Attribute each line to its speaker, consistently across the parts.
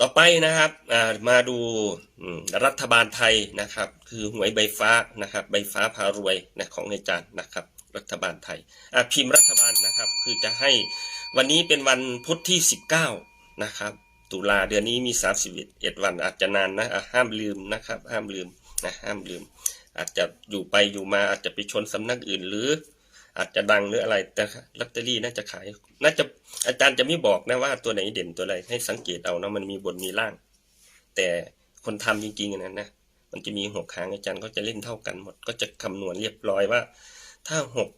Speaker 1: ต่อไปนะครับมาดูรัฐบาลไทยนะครับ คือหวยใบฟ้านะครับ ใบฟ้าพารวยนะของอาจารย์นะครับ รัฐบาลไทยพิมพ์รัฐบาลนะครับ คือจะให้วันนี้เป็นวันพุธที่ 19 นะครับ ตุลาเดือนนี้มี 31 วันอาจจะนานนะอะห้ามลืมนะครับ ห้ามลืมนะห้ามลืม อาจจะอยู่ไปอยู่มาอาจจะไปชนสำนักอื่นหรืออาจจะดังหรืออะไรแต่ลอตเตอรี่น่าจะขาย น่าจะ อาจารย์จะไม่บอกนะว่าตัวไหนเด่นตัวอะไรให้สังเกตเอานะมันมีบนมีล่าง แต่คนทำจริงๆนะนนะมันจะมีหกหางอาจารย์ก็จะเล่นเท่ากันหมด ก็จะคำนวณเรียบร้อยว่า ถ้าหก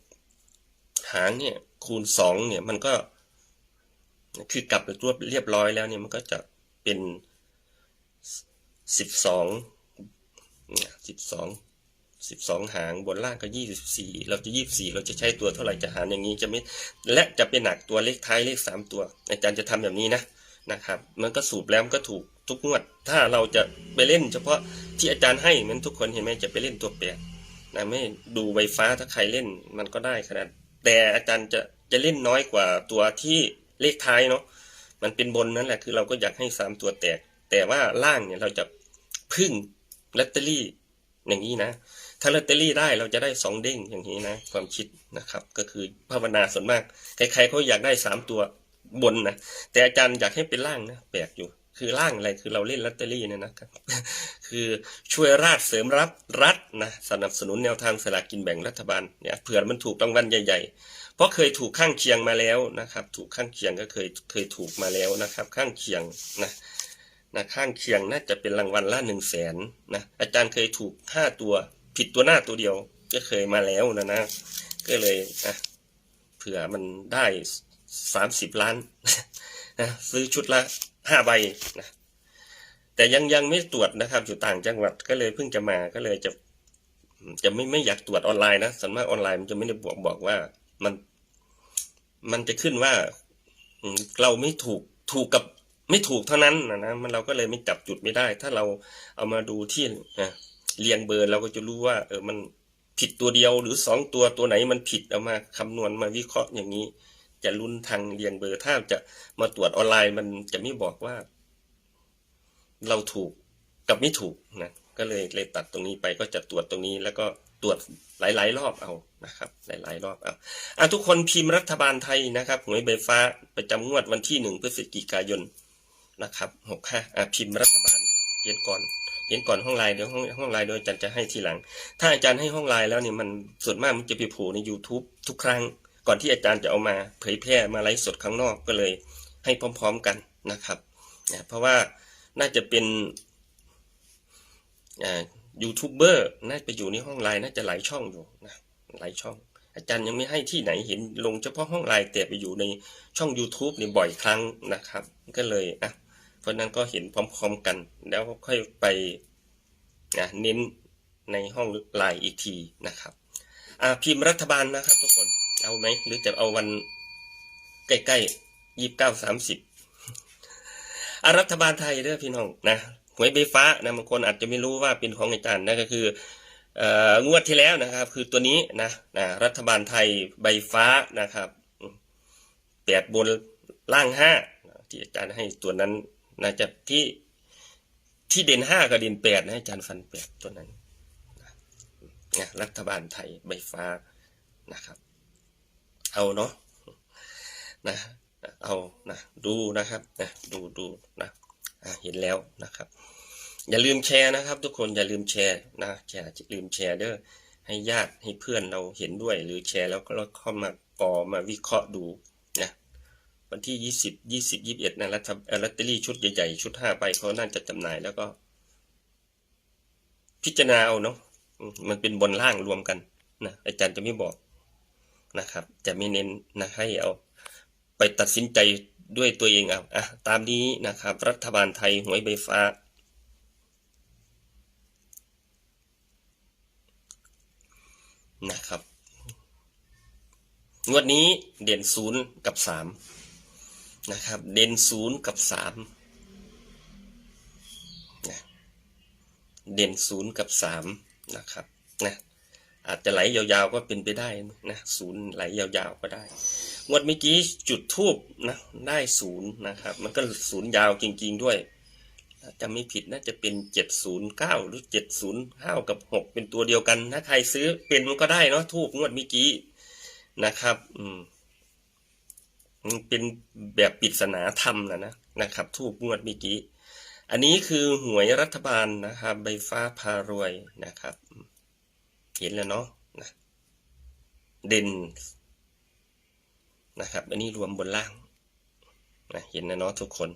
Speaker 1: หางเนี่ยคูณสองเนี่ยมันก็คือกลับไปรวบเรียบร้อยแล้วเนี่ยมันก็จะเป็นสิบสองสิบสอง สิบสองหางบนล่างก็ยี่สิบสี่เราจะยี่สี่เราจะใช้ตัวเท่าไหร่จะหารอย่างนี้จะไม่และจะเป็นหนักตัวเลขท้ายเลขสามตัวอาจารย์จะทำแบบนี้นะนะครับ มันก็สูบแล้วมันก็ถูกทุกงวด ถ้าเราจะไปเล่น เฉพาะที่อาจารย์ให้มันทุกคนเห็นไหมจะไปเล่นตัวแปดนะไม่ดูไฟฟ้าถ้าใครเล่นมันก็ได้ขนาดแต่อาจารย์จะจะเล่นน้อยกว่าตัวที่เลขท้ายเนาะมันเป็นบนนั่นแหละคือเราก็อยากให้สามตัวแตก แต่ว่าล่างเนี่ยเราจะพึ่งลอตเตอรี่อย่างนี้นะ ถ้าลอตเตอรี่ได้เราจะได้สองเด้งอย่างนี้นะ ความคิดนะครับ ก็คือภาวนาส่วนมากใครๆเขาอยากได้สามตัวบนนะแต่อาจารย์อยากให้เป็นล่างนะแปลกอยู่ คือล่างอะไรคือเราเล่นลอตเตอรี่เนี่ยนะครับ คือช่วยราชเสริมรับรัฐนะสนับสนุนแนวทางสลากกินแบ่งรัฐบาลเนี่ยเผื่อมันถูกรางวัลใหญ่ๆ เพราะเคยถูกข้างเคียงมาแล้วนะครับ ถูกข้างเคียงก็เคยเคยถูกมาแล้วนะครับ ข้างเคียงนะนะข้างเคียงน่าจะเป็นรางวัลละหนึ่งแสนนะอาจารย์เคยถูกห้าตัว ผิดตัวหน้าตัวเดียว ก็เคยมาแล้วนะนะ ก็เลยอะเผื่อมันได้สามสิบล้านนะซื้อชุดละห้าใบนะแต่ยังยังไม่ตรวจนะครับ อยู่ต่างจังหวัดก็เลยเพิ่งจะมาก็เลยจะจะไม่ไม่อยากตรวจออนไลน์นะส่วนมากออนไลน์มันจะไม่ได้บอกบอกว่ามัน มันจะขึ้นว่าเราไม่ถูกถูกกับไม่ถูกเท่านั้นนะนะมันเราก็เลยไม่จับจุดไม่ได้ ถ้าเราเอามาดูที่อะ เรียงเบอร์เราก็จะรู้ว่า เออมันผิดตัวเดียวหรือสองตัวตัวไหนมันผิดเอามาคำนวณมาวิเคราะห์อย่างนี้ จะลุ้นทางเรียงเบอร์ถ้าจะมาตรวจออนไลน์มันจะไม่บอกว่า เราถูกกับไม่ถูกนะก็เลยเลยตัดตรงนี้ไปก็จะตรวจตรงนี้ แล้วก็ตรวจหลาย ๆ รอบเอานะครับ หลาย ๆ รอบเอาอะทุกคนพิมพ์รัฐบาลไทยนะครับหวยใบฟ้าประจำงวดวันที่หนึ่งพฤศจิกายนนะครับหกห้าอะพิมพ์รัฐบาลเขียนก่อน เขียนก่อนห้องไลน์เดี๋ยวห้องห้องไลน์โดยอาจารย์จะให้ทีหลัง ถ้าอาจารย์ให้ห้องไลน์แล้วเนี่ยมันส่วนมากมันจะไปโผล่ใน YouTube ทุกครั้ง ก่อนที่อาจารย์จะเอามาเผยแพร่มาไลฟ์สดข้างนอกก็เลยให้พร้อม ๆกันนะครับนะเพราะว่าน่าจะเป็นยูทูบเบอร์น่าไปอยู่ในห้องไลน์น่าจะหลายช่องอยู่นะหลายช่อง อาจารย์ยังไม่ให้ที่ไหนเห็นลงเฉพาะห้องไลน์แต่ไปอยู่ในช่อง YouTube นี่บ่อยครั้งนะครับ ก็เลยอะ เพราะนั้นก็เห็นพร้อมๆกัน แล้วค่อยไปนะเน้นในห้องไลน์อีกทีนะครับอาพิมพ์รัฐบาลนะครับทุกคนเอาไหมหรือจะเอาวันใกล้ๆยี่สิบเก้าสามสิบรัฐบาลไทยเด้อพี่น้องนะหวยใบฟ้านะบางคนอาจจะไม่รู้ว่าเป็นของอาจารย์นะก็คือเอ่องวดที่แล้วนะครับ คือตัวนี้นะนะรัฐบาลไทยใบฟ้านะครับแปดบนล่างห้าที่อาจารย์ให้ตัวนั้น นะจะที่ที่เด่นห้ากับเด่นแปดนะอาจารย์ฟันแปดตัวนั้นนะรัฐบาลไทยใบฟ้านะครับ เอาเนาะนะเอานะดูนะครับนะดูดูนะเห็นแล้วนะครับ อย่าลืมแชร์นะครับ ทุกคนอย่าลืมแชร์นะแชร์ลืมแชร์เด้อให้ญาติให้เพื่อนเราเห็นด้วย หรือแชร์แล้วก็เข้ามากอมาวิเคราะห์ดู วันที่ยี่สิบยี่สิบยี่สิบเอ็ดนะรัฐเอ่อลอตเตอรี่ชุดใหญ่ๆ ชุดห้าใบเขาน่าจะจำหน่ายแล้วก็ พิจารณาเอาเนาะมมันเป็นบนล่างรวมกันนะอาจารย์จะไม่บอกนะครับ จะไม่เน้นนะให้เอาไปตัดสินใจด้วยตัวเองเอาอะตามนี้นะครับ รัฐบาลไทยหวยใบฟ้า นะครับงวดนี้เด่นศูนย์กับสาม นะครับ เด่นศูนย์กับสามนะเด่นศูนย์กับสามนะครับนะอาจจะไหลยาวๆก็เป็นไปได้นะศูนย์ไหลยาวๆก็ได้งวดเมื่อกี้จุดทูบนะได้ศูนย์นะครับ มันก็ศูนย์ยาวจริง ๆด้วยจำไม่ผิดน่าจะเป็นเจ็ดศูนย์เก้าหรือเจ็ดศูนย์ห้ากับหกเป็นตัวเดียวกัน ถ้าใครซื้อเป็นมันก็ได้เนาะทูบงวดเมื่อกี้นะครับ อืม เป็นแบบปริศนาธรรมนะนะนะครับทูบงวดเมื่อกี้ อันนี้คือหวยรัฐบาลนะครับใบฟ้าพารวยนะครับ เห็นแล้วเนาะนะเด่นนะครับ อันนี้รวมบนล่างนะเห็นนะเนาะทุกคน